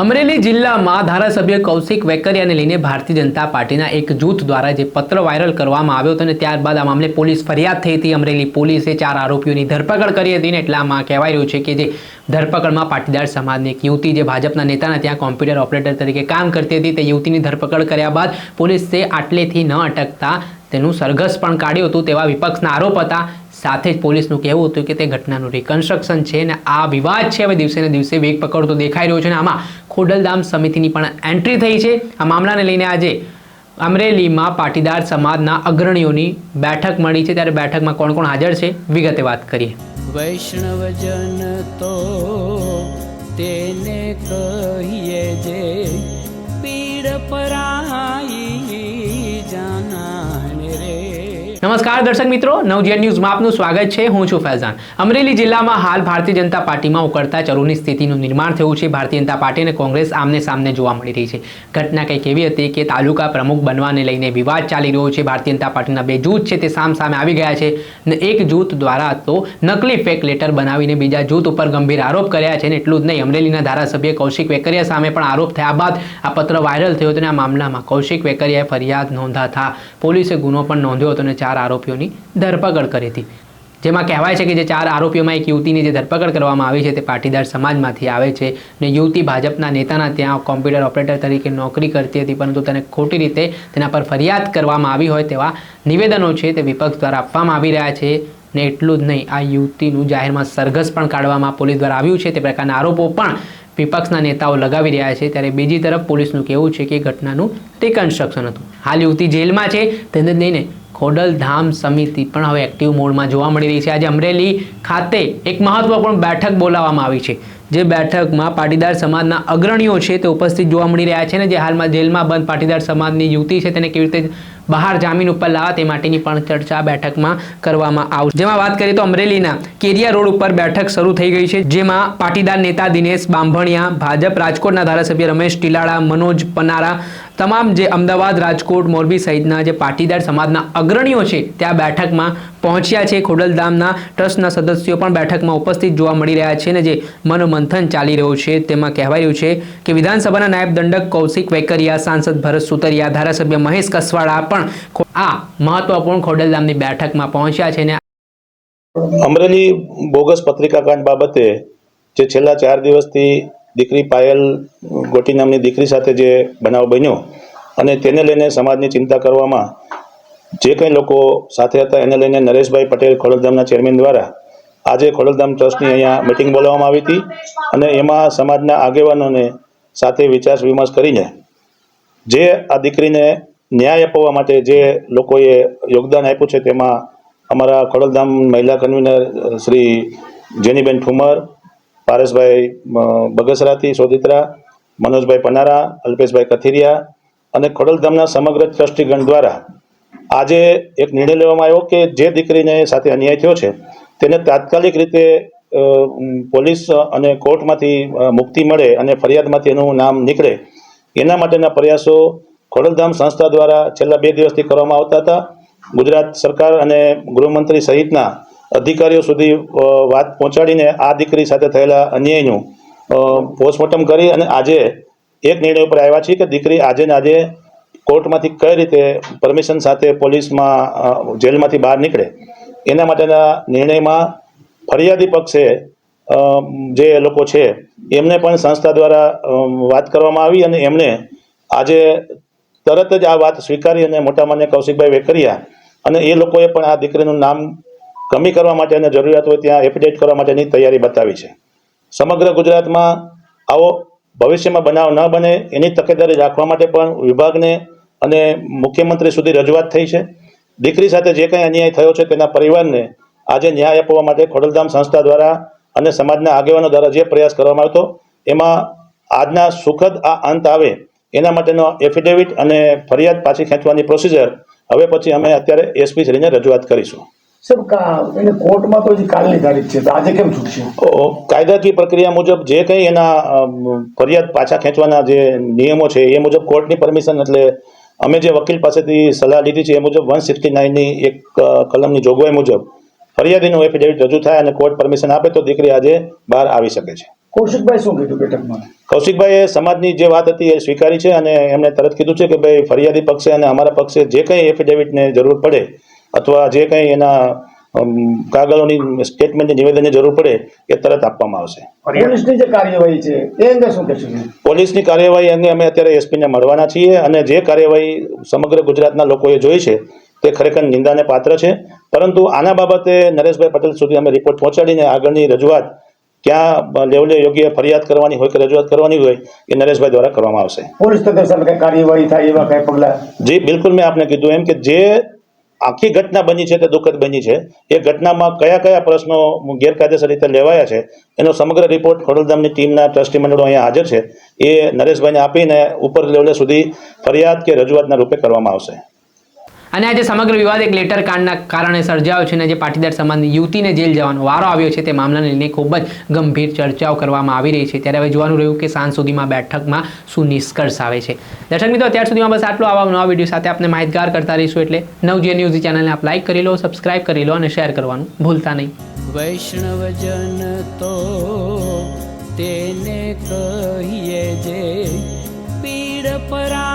અમરેલી જિલ્લામાં ધારાસભ્ય કૌશિક વેકરિયાને લઈને ભારતીય જનતા પાર્ટીના એક જૂથ દ્વારા જે પત્ર વાયરલ કરવામાં આવ્યો હતો અને ત્યારબાદ આ મામલે પોલીસ ફરિયાદ થઈ હતી. અમરેલી પોલીસે ચાર આરોપીઓની ધરપકડ કરી હતી ને એટલામાં કહેવાય રહ્યું છે કે જે ધરપકડમાં પાટીદાર સમાજની એક યુવતી જે ભાજપના નેતાના ત્યાં કોમ્પ્યુટર ઓપરેટર તરીકે કામ કરતી હતી, તે યુવતીની ધરપકડ કર્યા બાદ પોલીસે આટલેથી ન અટકતા તેનું સરઘસ પણ કાઢ્યું હતું તેવા વિપક્ષના આરોપ હતા. સાથે જ પોલીસનું કહેવું હતું કે તે ઘટનાનું રિકન્સ્ટ્રક્શન છે અને આ વિવાદ છે. હવે દિવસે ને દિવસે વેગ પકડતો દેખાઈ રહ્યો છે અને આમાં ખોડલધામ સમિતિની પણ એન્ટ્રી થઈ છે. આ મામલાને લઈને આજે અમરેલીમાં પાટીદાર સમાજના અગ્રણીઓની બેઠક મળી છે. ત્યારે બેઠકમાં કોણ કોણ હાજર છે વિગતે વાત કરીએ. વૈષ્ણવજન તો તેને કહીએ જે પીડ પરાઈ નમસ્કાર દર્શક મિત્રો, નવજીવન ન્યૂઝમાં આપનું સ્વાગત છે. હું છું ફૈઝાન. અમરેલી જિલ્લામાં હાલ ભારતીય જનતા પાર્ટીમાં ઉકળતા ચરોની સ્થિતિનું નિર્માણ થયું છે. ભારતીય જનતા પાર્ટી અને કોંગ્રેસ આમને સામને જોવા મળી રહી છે. ઘટના કંઈક એવી હતી કે તાલુકા પ્રમુખ બનવાને લઈને વિવાદ ચાલી રહ્યો છે. ભારતીય જનતા પાર્ટીના બે જૂથ છે તે સામ સામે આવી ગયા છે. ને એક જૂથ દ્વારા તો નકલી ફેક લેટર બનાવીને બીજા જૂથ ઉપર ગંભીર આરોપ કર્યા છે ને એટલું જ નહીં, અમરેલીના ધારાસભ્ય કૌશિક વેકરિયા સામે પણ આરોપ થયા બાદ આ પત્ર વાયરલ થયો હતો અને આ મામલામાં કૌશિક વેકરિયાએ ફરિયાદ નોંધાતા પોલીસે ગુનો પણ નોંધ્યો હતો અને ચાર આરોપીઓની ધરપકડ કરી હતી. જેમાં કહેવાય છે કે જે ચાર આરોપીઓમાં એક યુવતીની જે ધરપકડ કરવામાં આવી છે તે પાટીદાર સમાજમાંથી આવે છે ને યુવતી ભાજપના નેતાના ત્યાં કોમ્પ્યુટર ઓપરેટર તરીકે નોકરી કરતી હતી, પરંતુ તેને ખોટી રીતે તેના પર ફરિયાદ કરવામાં આવી હોય તેવા નિવેદનો છે તે વિપક્ષ દ્વારા આપવામાં આવી રહ્યા છે ને એટલું જ નહીં, આ યુવતીનું જાહેરમાં સરઘસ પણ કાઢવામાં પોલીસ દ્વારા આવ્યું છે તે પ્રકારના આરોપો પણ વિપક્ષના નેતાઓ લગાવી રહ્યા છે. ત્યારે બીજી તરફ પોલીસનું કહેવું છે કે ઘટનાનું રિકન્સ્ટ્રક્શન હતું. હાલ યુવતી જેલમાં છે, તેને લઈને ખોડલધામ સમિતિ પણ હવે એક્ટિવ મોડમાં જોવા મળી રહી છે. આજે અમરેલી ખાતે એક મહત્વપૂર્ણ બેઠક બોલાવવામાં આવી છે. જે બેઠકમાં પાટીદાર સમાજના અગ્રણીઓ છે તે ઉપસ્થિત જોવા મળી રહ્યા છે ને જે હાલમાં જેલમાં બંધ પાટીદાર સમાજની યુવતી છે તેને કેવી રીતે બહાર જામીન ઉપર લાવવા તે માટેની પણ ચર્ચા બેઠકમાં કરવામાં આવશે. જેમાં વાત કરીએ તો અમરેલીના કેરિયા રોડ ઉપર બેઠક શરૂ થઈ ગઈ છે, જેમાં પાટીદાર નેતા દિનેશ બાંભણિયા, ભાજપ રાજકોટના ધારાસભ્ય રમેશ ટીલાળા, મનોજ પનારા, તમામ જે અમદાવાદ રાજકોટ, મોરબી સહિતના જે પાટીદાર સમાજના અગ્રણીઓ છે, ત્યાં બેઠકમાં પહોંચ્યા છે. ખોડલધામના ટ્રસ્ટના સદસ્યો પણ બેઠકમાં ઉપસ્થિત જોવા મળી રહ્યા છે અને જે મનોમંથન ચાલી રહ્યું છે તેમાં કહેવાય રહ્યું છે કે વિધાનસભાના નાયબ દંડક કૌશિક વેકરિયા, સાંસદ ભરત સુતરિયા, ધારાસભ્ય મહેશ કસવાડા પણ ખો- આ મહત્વપૂર્ણ ખોડલધામની બેઠકમાં પહોંચ્યા છે ને અમરેલી બોગસ પત્રિકાકાંડ બાબતે જે છેલ્લા ચાર દિવસથી દીકરી પાયલ ગોટી નામની દીકરી સાથે જે બનાવ બન્યો અને તેને લઈને સમાજની ચિંતા કરવામાં જે કંઈ લોકો સાથે હતા એને લઈને નરેશભાઈ પટેલ ખોડલધામના ચેરમેન દ્વારા આજે ખોડલધામ ટ્રસ્ટની અહીંયા મિટિંગ બોલાવવામાં આવી હતી અને એમાં સમાજના આગેવાનોને સાથે વિચાર વિમર્શ કરીને જે આ દીકરીને ન્યાય અપાવવા માટે જે લોકોએ યોગદાન આપ્યું છે, તેમાં અમારા ખોડલધામ મહિલા કન્વીનર શ્રી જેનીબેન ઠુમર પારસભાઈ બગસરાથી સોદિત્રા, મનોજભાઈ પનારા, અલ્પેશભાઈ કથિરિયા અને ખોડલધામના સમગ્ર ટ્રસ્ટીગણ દ્વારા આજે એક નિર્ણય લેવામાં આવ્યો કે જે દીકરીને સાથે અન્યાય થયો છે, તેને તાત્કાલિક રીતે પોલીસ અને કોર્ટમાંથી મુક્તિ મળે અને ફરિયાદમાંથી એનું નામ નીકળે, એના માટેના પ્રયાસો ખોડલધામ સંસ્થા દ્વારા છેલ્લા બે દિવસથી કરવામાં આવતા હતા. ગુજરાત સરકાર અને ગૃહમંત્રી સહિતના અધિકારીઓ સુધી વાત પહોંચાડીને આ દીકરી સાથે થયેલા અન્યાયનું પોસ્ટમોર્ટમ કરી અને આજે એક નિર્ણય ઉપર આવ્યા છીએ કે દીકરી આજે ને આજે કોર્ટમાંથી કઈ રીતે પરમિશન સાથે પોલીસમાં જેલમાંથી બહાર નીકળે. એના માટેના નિર્ણયમાં ફરિયાદી પક્ષે જે લોકો છે, એમને પણ સંસ્થા દ્વારા વાત કરવામાં આવી અને એમને આજે તરત જ આ વાત સ્વીકારી અને મોટા માન્ય કૌશિકભાઈ વેકરિયા અને એ લોકોએ પણ આ દીકરીનું નામ કમી કરવા માટે અને જરૂરિયાત હોય ત્યાં એફિડેવિટ કરવા માટેની તૈયારી બતાવી છે. સમગ્ર ગુજરાતમાં આવો ભવિષ્યમાં બનાવ ન બને એની તકેદારી રાખવા માટે પણ વિભાગને અને મુખ્યમંત્રી સુધી રજૂઆત થઈ છે. દીકરી સાથે જે કંઈ અન્યાય થયો છે તેના પરિવારને આજે ન્યાય આપવા માટે ખોડલધામ સંસ્થા દ્વારા અને સમાજના આગેવાનો દ્વારા જે પ્રયાસ કરવામાં આવતો એમાં આજના સુખદ આ અંત આવે એના માટેનો એફિડેવિટ અને ફરિયાદ પાછી ખેંચવાની પ્રોસિજર હવે પછી અમે અત્યારે એસપી શ્રીને રજૂઆત કરીશું. સાહેબ કોર્ટમાં તો કાલની તારીખ છે આજે કેમ છૂટશે? કાયદાકીય પ્રક્રિયા મુજબ જે કંઈ એના ફરિયાદ પાછા ખેંચવાના જે નિયમો છે એ મુજબ કોર્ટની પરમિશન એટલે અમે જે વકીલ પાસેથી સલાહ લીધી છે એ મુજબ વન સિક્સટી નાઇનની એક કલમની જોગવાઈ મુજબ ફરિયાદીનું એફિડેવિટ રજૂ થાય અને કોર્ટ પરમિશન આપે તો દીકરી આજે બહાર આવી શકે છે. કૌશિકભાઈ શું કીધું બેઠકમાં કૌશિકભાઈએ સમાજની જે વાત હતી એ સ્વીકારી છે અને એમણે તરત કીધું છે કે ભાઈ ફરિયાદી પક્ષે અને અમારા પક્ષે જે કંઈ એફિડેવિટને જરૂર પડે અથવા જે કંઈ એના કાગળોની સ્ટેટમેન્ટની નિવેદનની જરૂર પડે એ તરત આપવામાં આવશે. પોલીસની જે કાર્યવાહી છે એ અંગે શું કહેશું પોલીસની કાર્યવાહી અંગે અમે અત્યારે એસપીને મળવાના છીએ અને જે કાર્યવાહી સમગ્ર ગુજરાતના લોકોએ જોઈ છે તે ખરેખર નિંદાને પાત્ર છે. પરંતુ આના બાબતે નરેશભાઈ પટેલ સુધી અમે રિપોર્ટ પહોંચાડીને આગળની રજૂઆત ક્યાં લેવલે યોગ્ય ફરિયાદ કરવાની હોય કે રજૂઆત કરવાની હોય એ નરેશભાઈ દ્વારા કરવામાં આવશે. પોલીસ તંત્ર સામે કાર્યવાહી થાય એવા કઈ પગલા? જી બિલકુલ મેં આપને કીધું એમ કે જે આખી ઘટના બની છે તે દુઃખદ બની છે. એ ઘટનામાં કયા કયા પ્રશ્નો ગેરકાયદેસર રીતે લેવાયા છે એનો સમગ્ર રિપોર્ટ ખોડલધામની ટીમના ટ્રસ્ટી મંડળો અહીંયા હાજર છે. એ નરેશભાઈને આપીને ઉપર લેવલે સુધી ફરિયાદ કે રજૂઆતના રૂપે કરવામાં આવશે. અને આજે સમગ્ર વિવાદ એક લેટર કાંડના કારણે સર્જાયો છે અને જે પાટીદાર સમાજની યુવતીને જેલ જવાનો વારો આવ્યો છે તે મામલાને લઈને ખૂબ જ ગંભીર ચર્ચાઓ કરવામાં આવી રહી છે. ત્યારે હવે જોવાનું રહ્યું કે સાંજ સુધીમાં બેઠકમાં શું નિષ્કર્ષ આવે છે. દર્શક મિત્રો, અત્યાર સુધીમાં બસ આટલો. આવા નવા વીડિયો સાથે આપણે માહિતગાર કરતા રહીશું એટલે નવજીએ ન્યૂઝ ચેનલને આપ લાઇક કરી લો, સબસ્ક્રાઇબ કરી લો અને શેર કરવાનું ભૂલતા નહીં. વૈષ્ણવજન તો તેને કહીએ જે પીડ પરા